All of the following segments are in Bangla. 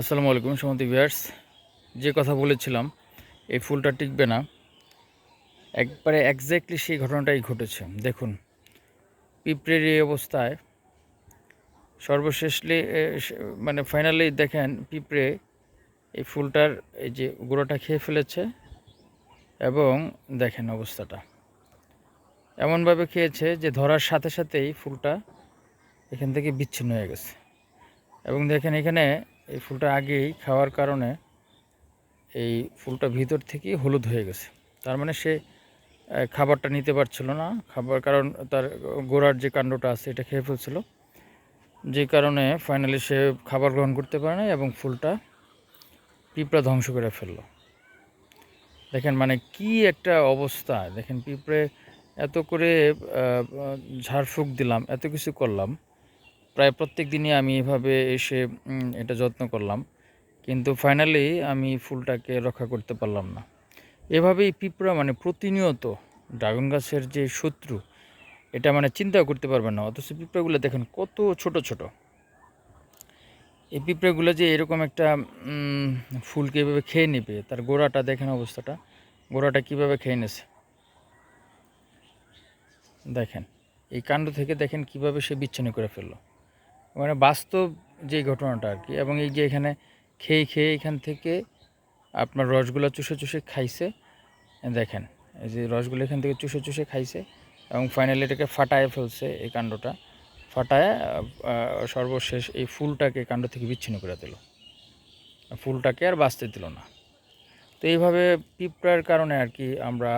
আসসালামু আলাইকুম সমতি ভিয়ার্স যে কথা বলেছিলাম, এই ফুলটা টিকবে না। একবারে একজ্যাক্টলি সেই ঘটনাটাই ঘটেছে। দেখুন, পিঁপড়ের এই অবস্থায় সর্বশেষলি মানে ফাইনালি দেখেন পিঁপড়ে এই ফুলটার এই যে গোড়াটা খেয়ে ফেলেছে এবং দেখেন অবস্থাটা। এমনভাবে খেয়েছে যে ধরার সাথে সাথেই ফুলটা এখান থেকে বিচ্ছিন্ন হয়ে গেছে। এবং দেখেন এখানে এই ফুলটা আগেই খাওয়ার কারণে এই ফুলটা ভিতর থেকেই হলুদ হয়ে গেছে। তার মানে সে খাবারটা নিতে পারছিল না। খাবার কারণ তার গোড়ার যে কাণ্ডটা আছে, এটা খেয়ে ফেলছিল। যে কারণে ফাইনালি সে খাবার গ্রহণ করতে পারে না এবং ফুলটা পিঁপড়া ধ্বংস করে ফেলল। দেখেন মানে কি একটা অবস্থা। দেখেন পিঁপড়ে এত করে ঝাড়ফুঁক দিলাম, এত কিছু করলাম। প্রায় প্রত্যেক দিনই আমি এভাবে এসে এটা যত্ন করলাম। কিন্তু ফাইনালি আমি ফুলটাকে রক্ষা করতে পারলাম না। এভাবেই পিঁপড়া মানে প্রতিনিয়ত ড্রাগন গাছের যে শত্রু, এটা মানে চিন্তাও করতে পারবে না। অথচ পিঁপড়াগুলো দেখেন কত ছোট ছোট। এই পিঁপড়াগুলো যে এরকম একটা ফুলকে এভাবে খেয়ে নেবে, তার গোড়াটা দেখেন অবস্থাটা। গোড়াটা কীভাবে খেয়ে নেছে? দেখেন, এই কাণ্ড থেকে দেখেন কীভাবে সে বিচ্ছিন্ন করে ফেলল। মানে বাস্তব যে ঘটনাটা আর কি, এবং এই যে এখানে খেয়ে খেয়ে এখান থেকে আপনার রসগুলো চুষে চুষে খাইছে, দেখেন, এই যে রসগুলো এখান থেকে চুষে চুষে খাইছে, এবং ফাইনালি এটাকে ফাটায় ফেলছে এই কাণ্ডটা। ফাটায় সর্বশেষ এই ফুলটাকে কাণ্ড থেকে বিচ্ছিন্ন করে দিল। ফুলটাকে আর বাঁচতে দিল না। তো এইভাবে পিঁপড়ার কারণে আর কি আমরা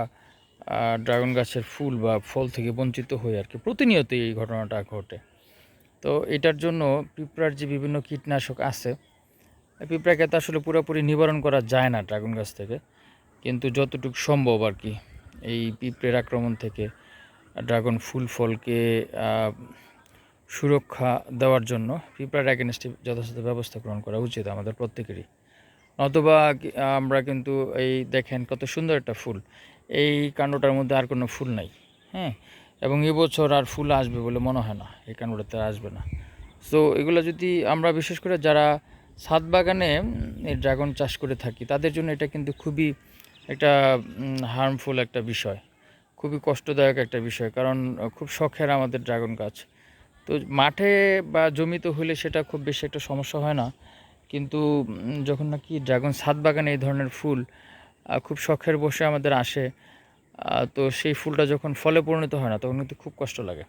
ড্রাগন গাছের ফুল বা ফল থেকে বঞ্চিত হই আর কি প্রতিনিয়ত এই ঘটনাটা ঘটে। তো এটার জন্য পিঁপড়ার যে বিভিন্ন কীটনাশক আছে পিঁপড়াকে তো আসলে পুরোপুরি নিবারণ করা যায় না ড্রাগন গাছ থেকে। কিন্তু যতটুকু সম্ভব আর কি, এই পিঁপড়ের আক্রমণ থেকে ড্রাগন ফুল ফলকে সুরক্ষা দেওয়ার জন্য পিঁপড়ার অ্যাগেনস্টে যথাযথ ব্যবস্থা গ্রহণ করা উচিত আমাদের প্রত্যেকেরই। নতুবা আমরা কিন্তু এই দেখেন কত সুন্দর একটা ফুল। এই কাণ্ডটার মধ্যে আর কোনো ফুল নাই হ্যাঁ? এবং এবছর আর ফুল আসবে বলে মনে হয় না, এই আর আসবে না। সো এগুলো যদি আমরা বিশেষ করে যারা ছাদ বাগানে এই ড্রাগন চাষ করে থাকি, তাদের জন্য এটা কিন্তু খুবই একটা হার্মফুল একটা বিষয়, খুবই কষ্টদায়ক একটা বিষয়, কারণ খুব শখের আমাদের ড্রাগন গাছ। তো মাঠে বা জমিতে হলে সেটা খুব বেশি একটা সমস্যা হয় না, কিন্তু যখন নাকি ড্রাগন ছাদ বাগানে এই ধরনের ফুল খুব শখের বসে আমাদের আসে তো সেই ফুলটা যখন ফলে পরিণত হয় না, তখন কিন্তু খুব কষ্ট লাগে।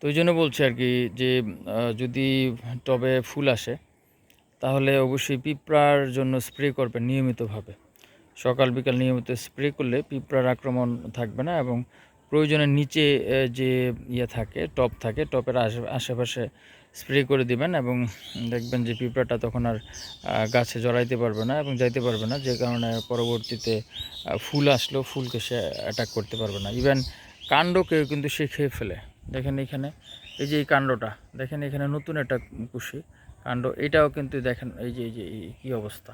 তো ওই জন্য বলছি আর কি যে যদি টবে ফুল আসে, তাহলে অবশ্যই পিঁপড়ার জন্য স্প্রে করবেন নিয়মিতভাবে। সকাল বিকাল নিয়মিত স্প্রে করলে পিঁপড়ার আক্রমণ থাকবে না এবং প্রয়োজনের নিচে যে ইয়ে থাকে টপ থাকে টপের আশে- আশেপাশে স্প্রে করে দিবেন এবং দেখবেন যে পিঁপড়াটা তখন আর গাছে জড়াইতে পারবে না এবং যাইতে পারবে না, যে কারণে পরবর্তীতে ফুল আসলেও ফুলকে সে অ্যাটাক করতে পারবে না। ইভেন কাণ্ডকেও কিন্তু সে খেয়ে ফেলে। দেখেন এখানে, এই যে এই কাণ্ডটা, দেখেন এখানে নতুন একটা কুশি কাণ্ড, এটাও কিন্তু দেখেন এই যে এই যে কী অবস্থা।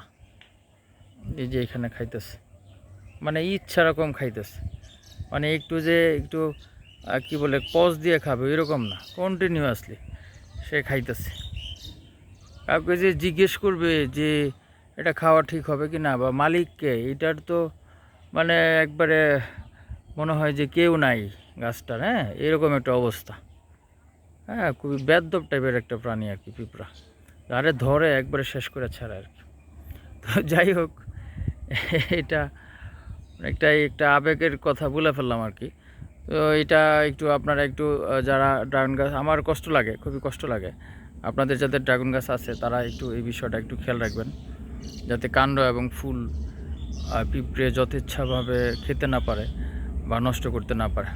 এই যে এখানে খাইতেছে। মানে ইচ্ছা রকম খাইতেছে। মানে একটু যে একটু কি বলে, পজ দিয়ে খাবে, এরকম না। কন্টিনিউয়াসলি সে খাইতেছে। কাউকে যে জিজ্ঞেস করবে যে এটা খাওয়া ঠিক হবে কি না, বা মালিককে, এটার তো মানে একবারে মনে হয় যে কেউ নাই গাছটার হ্যাঁ? এরকম একটা অবস্থা। হ্যাঁ খুবই বেদ্যপ টাইপের একটা প্রাণী আর কি পিঁপড়া। আরে ধরে একবারে শেষ করে ছাড়া আর কি। তো যাই হোক, এটা একটা একটা আবেগের কথা বলে ফেললাম আর কি। তো এটা একটু আপনারা একটু যারা ড্রাগন গাছ, আমার কষ্ট লাগে, খুবই কষ্ট লাগে। আপনাদের যাদের ড্রাগন গাছ আছে, তারা একটু এই বিষয়টা একটু খেয়াল রাখবেন। যাতে কাণ্ড এবং ফুল পিঁপড়ে যথেচ্ছাভাবে খেতে না পারে বা নষ্ট করতে না পারে।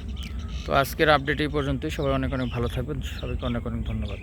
তো আজকের আপডেট এই পর্যন্তই। সবাই অনেক অনেক ভালো থাকবেন। সবাইকে অনেক অনেক ধন্যবাদ।